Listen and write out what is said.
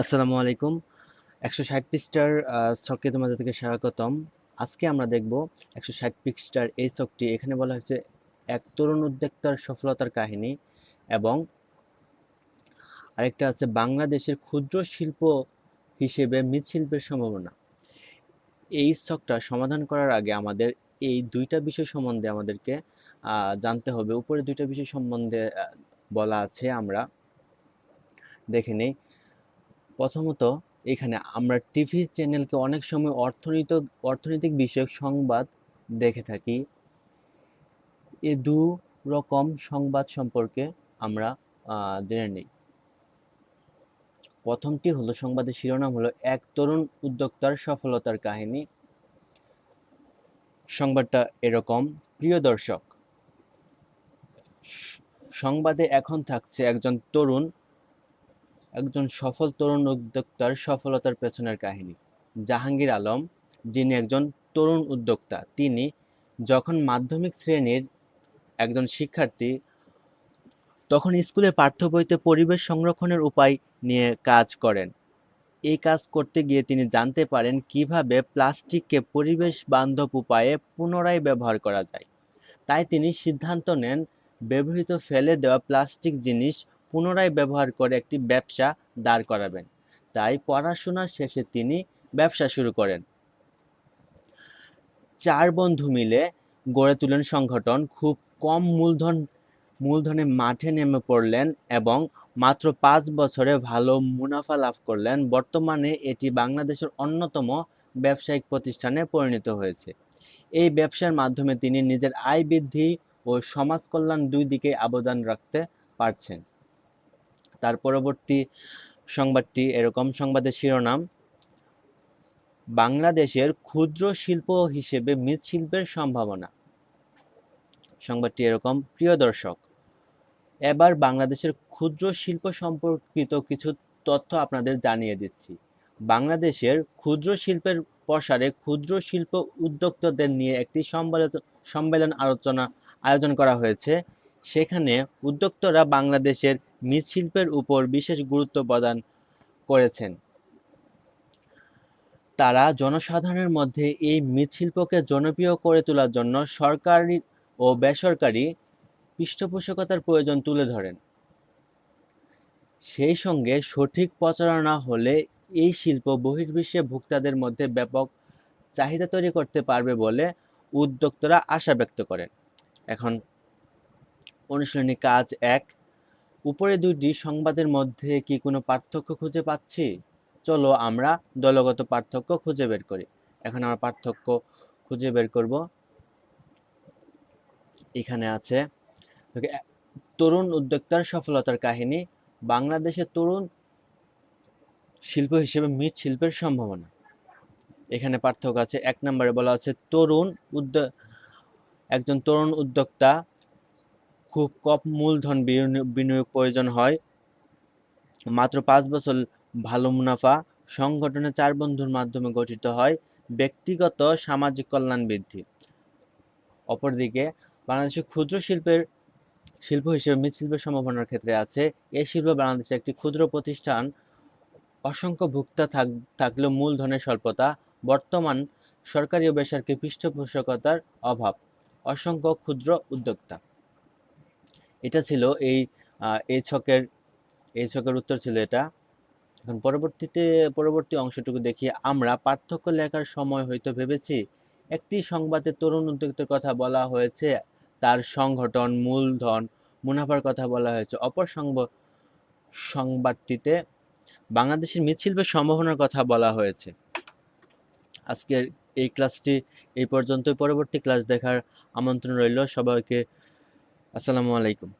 আসসালামু আলাইকুম। একশো ষাট ছকে তোমাদের থেকে স্বাগতম। আজকে আমরা দেখব একশো ষাট পৃষ্ঠার এই ছকটি এখানে বলা হয়েছে, এক তরুণ উদ্যোক্তার সফলতার কাহিনী এবং আরেকটা আছে, বাংলাদেশের ক্ষুদ্র শিল্প হিসেবে মৃৎশিল্পের সম্ভাবনা। এই ছকটা সমাধান করার আগে আমাদের এই দুইটা বিষয় সম্বন্ধে আমাদেরকে জানতে হবে। উপরে দুইটা বিষয় সম্বন্ধে বলা আছে, আমরা দেখে নেই। প্রথমত, এখানে আমরা টিভি চ্যানেলকে অনেক সময় অর্থনৈতিক অর্থনৈতিক বিষয়ক সংবাদ দেখে থাকি। এ দু রকম সংবাদ সম্পর্কে আমরা জেনে নিই। প্রথমটি হলো, সংবাদের শিরোনাম হলো, এক তরুণ উদ্যোক্তার সফলতার কাহিনী। সংবাদটা এরকম, প্রিয় দর্শক সংবাদে এখন থাকছে একজন তরুণ একজন সফল তরুণ উদ্যোক্তার সফলতার পেছনের কাহিনী। জাহাঙ্গীর আলম, যিনি একজন তরুণ উদ্যোক্তা, তিনি যখন মাধ্যমিক শ্রেণির একজন শিক্ষার্থী, তখন স্কুলে পাঠ্য বইতে পরিবেশ সংরক্ষণের উপায় নিয়ে কাজ করেন। এই কাজ করতে গিয়ে তিনি জানতে পারেন কীভাবে প্লাস্টিককে পরিবেশ বান্ধব উপায়ে পুনরায় ব্যবহার করা যায়। তাই তিনি সিদ্ধান্ত নেন, ব্যবহৃত ফেলে দেওয়া প্লাস্টিক জিনিস পুনরায় ব্যবহার করে একটি ব্যবসা দাঁড় করাবেন। তাই পড়াশোনা শেষে তিনি ব্যবসা শুরু করেন। চার বন্ধু মিলে গড়ে তোলেন সংগঠন। খুব কম মূলধন, মূলধনে মাঠে নেমে পড়লেন এবং মাত্র পাঁচ বছরে ভালো মুনাফা লাভ করলেন। বর্তমানে এটি বাংলাদেশের অন্যতম ব্যবসায়িক প্রতিষ্ঠানে পরিণত হয়েছে। এই ব্যবসার মাধ্যমে তিনি নিজের আয় বৃদ্ধি ও সমাজ কল্যাণ দুই দিকে অবদান রাখতে পারছেন। তার পরবর্তী সংবাদটি এরকম সংবাদের শিরোনাম। বাংলাদেশের ক্ষুদ্র শিল্প হিসেবে মৃৎশিল্পের সম্ভাবনা। সংবাদটি এরকম, প্রিয় দর্শক, এবার বাংলাদেশের ক্ষুদ্র শিল্প সম্পর্কিত কিছু তথ্য আপনাদের জানিয়ে দিচ্ছি। বাংলাদেশের ক্ষুদ্র শিল্পের প্রসারে ক্ষুদ্র শিল্প উদ্যোক্তাদের নিয়ে একটি সম্মেলন- আলোচনা আয়োজন করা হয়েছে। সেখানে উদ্যোক্তারা বাংলাদেশের মৃৎশিল্পের উপর বিশেষ গুরুত্ব প্রদান করেছেন। তারা জনসাধারণের মধ্যে এই মৃৎশিল্পকে জনপ্রিয় করে তোলার জন্য সরকারি ও বেসরকারি পৃষ্ঠপোষকতার প্রয়োজন তুলে ধরেন। সেই সঙ্গে সঠিক প্রচারণা হলে এই শিল্প বহির্বিশ্বে ভোক্তাদের মধ্যে ব্যাপক চাহিদা তৈরি করতে পারবে বলে উদ্যোক্তারা আশা ব্যক্ত করেন। এখন অনুশীলনী কাজ এক। উপরে দুইটি সংবাদের মধ্যে কি কোনো পার্থক্য খুঁজে পাচ্ছি? চলো আমরা দলগত পার্থক্য খুঁজে বের করি। এখন আমরা পার্থক্য খুঁজে বের করব। এখানে আছে তরুণ উদ্যোক্তার সফলতার কাহিনী। বাংলাদেশের তরুণ শিল্প হিসেবে মৃৎ শিল্পের সম্ভাবনা। এখানে পার্থক্য আছে, এক নম্বরে বলা আছে তরুণ উদ্যোগ একজন তরুণ উদ্যোক্তা খুব কম মূলধন বিনিয়োগ প্রয়োজন হয়। মাত্র পাঁচ বছর ভালো মুনাফা সংগঠনে চার বন্ধুর মাধ্যমে গঠিত হয়। ব্যক্তিগত সামাজিক কল্যাণ বৃদ্ধি। অপরদিকে বাংলাদেশের ক্ষুদ্র শিল্পের, শিল্প হিসেবে মৃৎশিল্পের সম্ভাবনার ক্ষেত্রে আছে। এই শিল্প বাংলাদেশের একটি ক্ষুদ্র প্রতিষ্ঠান, অসংখ্য ভোক্তা থাক, থাকলেও মূলধনের স্বল্পতা, বর্তমান সরকারি ও বেসরকারি পৃষ্ঠপোষকতার অভাব। অসংখ্য ক্ষুদ্র উদ্যোক্তা। এটা ছিল এই এই ছকের এই ছকের উত্তর ছিল এটা। এখন পরবর্তীতে, পরবর্তী অংশটুকু দেখি। আমরা পার্থক্য লেখার সময় হয়তো ভেবেছি, একটি সংবাদে তরুণ উদ্যোক্তার কথা বলা হয়েছে, তার সংগঠন, মূলধন, মুনাফার কথা বলা হয়েছে। অপর সংব, সংবাদটিতে বাংলাদেশের মৃৎশিল্পের সম্ভাবনার কথা বলা হয়েছে। আজকের এই ক্লাসটি এই পর্যন্তই। পরবর্তী ক্লাস দেখার আমন্ত্রণ রইল সবাইকে। আসসালামু আলাইকুম।